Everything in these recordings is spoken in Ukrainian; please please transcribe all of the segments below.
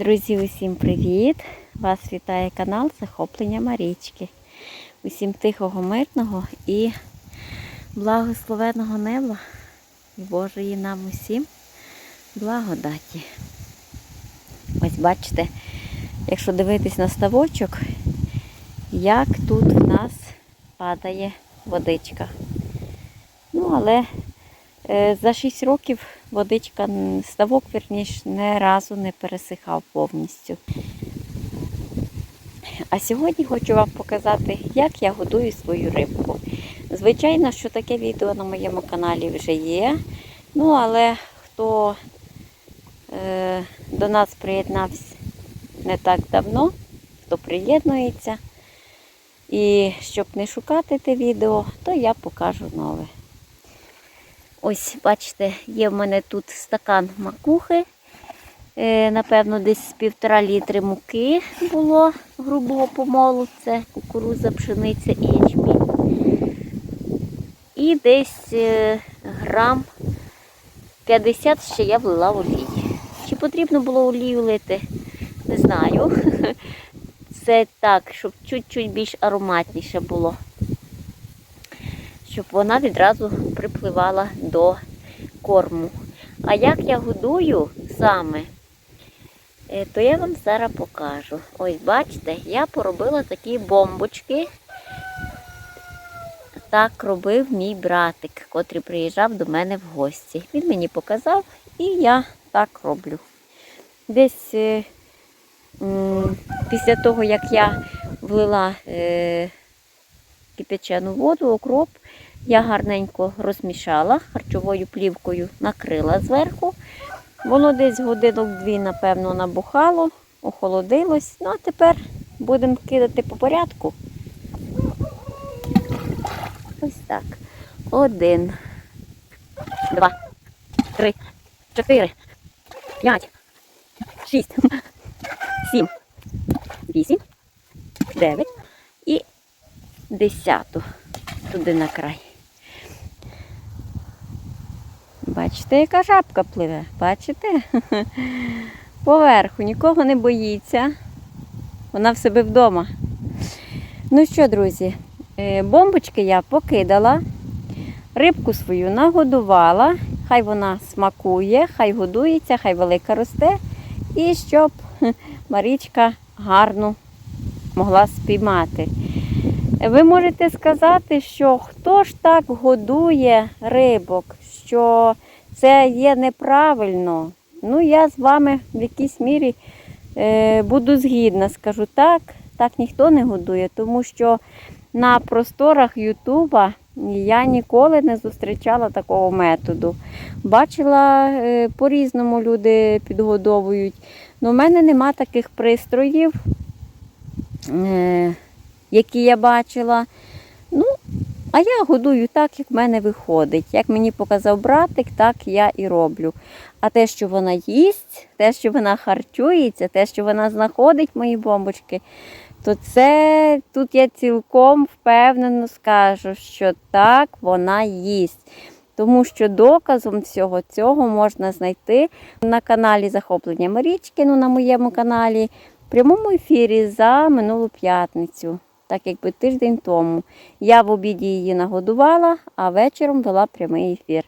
Друзі, усім привіт! Вас вітає канал Захоплення Марічки. Усім тихого, мирного і благословеного неба і Божої нам усім благодаті. Ось бачите, якщо дивитись на ставочок, як тут в нас падає водичка. Ну, але за 6 років водичка, ставок, верніш, не разу не пересихав повністю. А сьогодні хочу вам показати, як я годую свою рибку. Звичайно, що таке відео на моєму каналі вже є. Ну, але хто е, до нас приєднався не так давно, хто приєднується. І щоб не шукати те відео, то я покажу нове. Ось, бачите, є в мене тут стакан макухи. Е, напевно, десь півтора літри муки було грубого помолу. Це кукуруза, пшениця і ячмінь. І десь е, грам 50 ще я влила олії. Чи потрібно було олію лити? Не знаю. Це так, щоб чуть-чуть більш ароматніше було щоб вона відразу припливала до корму. А як я годую саме, е, то я вам зараз покажу. Ось, бачите, я поробила такі бомбочки. Так робив мій братик, котрий приїжджав до мене в гості. Він мені показав і я так роблю. Десь е, після того, як я влила е, кипячену воду, окроп, я гарненько розмішала, харчовою плівкою накрила зверху. Воно десь годинок-дві, напевно, набухало, охолодилось. Ну, а тепер будемо кидати по порядку. Ось так. Один, два, три, чотири, п'ять, шість, сім, вісім, дев'ять десяту туди на край. Бачите, яка жабка пливе? Бачите? Поверху, нікого не боїться. Вона в себе вдома. Ну що, друзі, е, бомбочки я покидала, рибку свою нагодувала, хай вона смакує, хай годується, хай велика росте. І щоб Марічка гарну могла спіймати. Ви можете сказати, що хто ж так годує рибок, що це є неправильно. Ну, я з вами в якійсь мірі е, буду згідна. Скажу так, так ніхто не годує, тому що на просторах Ютуба я ніколи не зустрічала такого методу. Бачила, е, по-різному люди підгодовують. але в мене нема таких пристроїв. Е, які я бачила. Ну, а я годую так, як в мене виходить. Як мені показав братик, так я і роблю. А те, що вона їсть, те, що вона харчується, те, що вона знаходить мої бомбочки, то це тут я цілком впевнено скажу, що так вона їсть. Тому що доказом всього цього можна знайти на каналі Захоплення Марічки, ну на моєму каналі, в прямому ефірі за минулу п'ятницю так якби тиждень тому. Я в обіді її нагодувала, а вечором вела прямий ефір.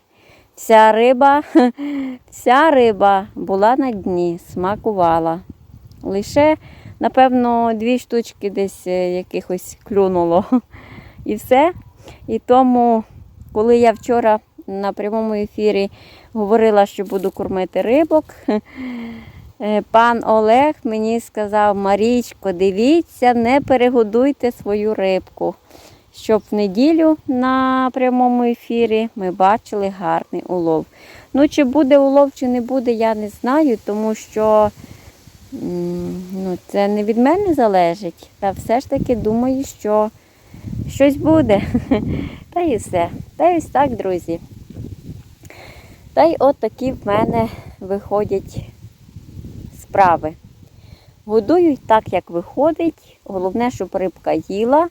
Вся риба, вся риба була на дні, смакувала. Лише, напевно, дві штучки десь е, якихось клюнуло. І все. І тому, коли я вчора на прямому ефірі говорила, що буду кормити рибок, Пан Олег мені сказав, Марічко, дивіться, не перегодуйте свою рибку, щоб в неділю на прямому ефірі ми бачили гарний улов. Ну, чи буде улов, чи не буде, я не знаю, тому що ну, це не від мене залежить. Та все ж таки думаю, що щось буде. Та і все. Та й ось так, друзі. Та й от такі в мене виходять справи. Годую так, як виходить. Головне, щоб рибка їла,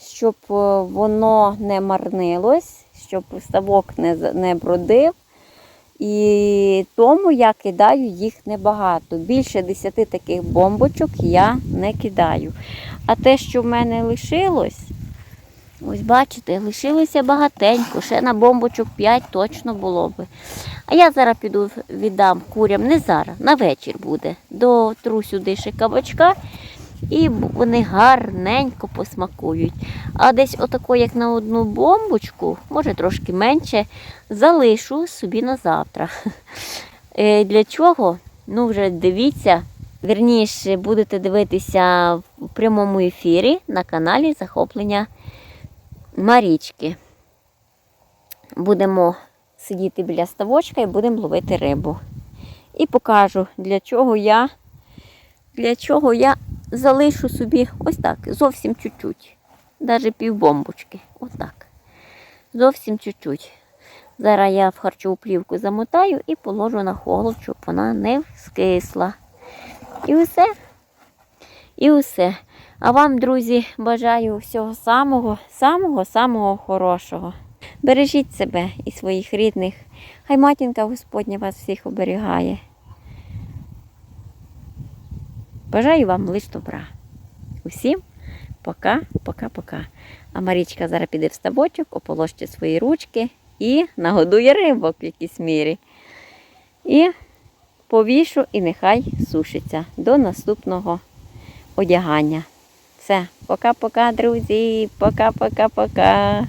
щоб е, воно не марнилось, щоб ставок не, не бродив. І тому я кидаю їх небагато. Більше 10 таких бомбочок я не кидаю. А те, що в мене лишилось, ось бачите, лишилося багатенько. Ще на бомбочок 5 точно було би. А я зараз піду віддам курям, не зараз, на вечір буде. Дотру сюди ще кабачка, і вони гарненько посмакують. А десь отако, як на одну бомбочку, може трошки менше, залишу собі на завтра. Е, Для чого? Ну, вже дивіться. Вірніше, будете дивитися в прямому ефірі на каналі Захоплення Марічки. Будемо сидіти біля ставочка і будемо ловити рибу. І покажу, для чого я, для чого я залишу собі ось так, зовсім чуть-чуть. Навіть півбомбочки. Отак. Зовсім чуть-чуть. Зараз я в харчову плівку замотаю і положу на холод, щоб вона не скисла. І усе. І усе. А вам, друзі, бажаю всього самого, самого, самого хорошого. Бережіть себе і своїх рідних. Хай матінка Господня вас всіх оберігає. Бажаю вам лише добра. Усім пока, пока, пока. А Марічка зараз піде в ставочок, ополощить свої ручки і нагодує рибок в якійсь мірі. І повішу, і нехай сушиться до наступного одягання. Все, пока-пока, друзі. Пока-пока-пока.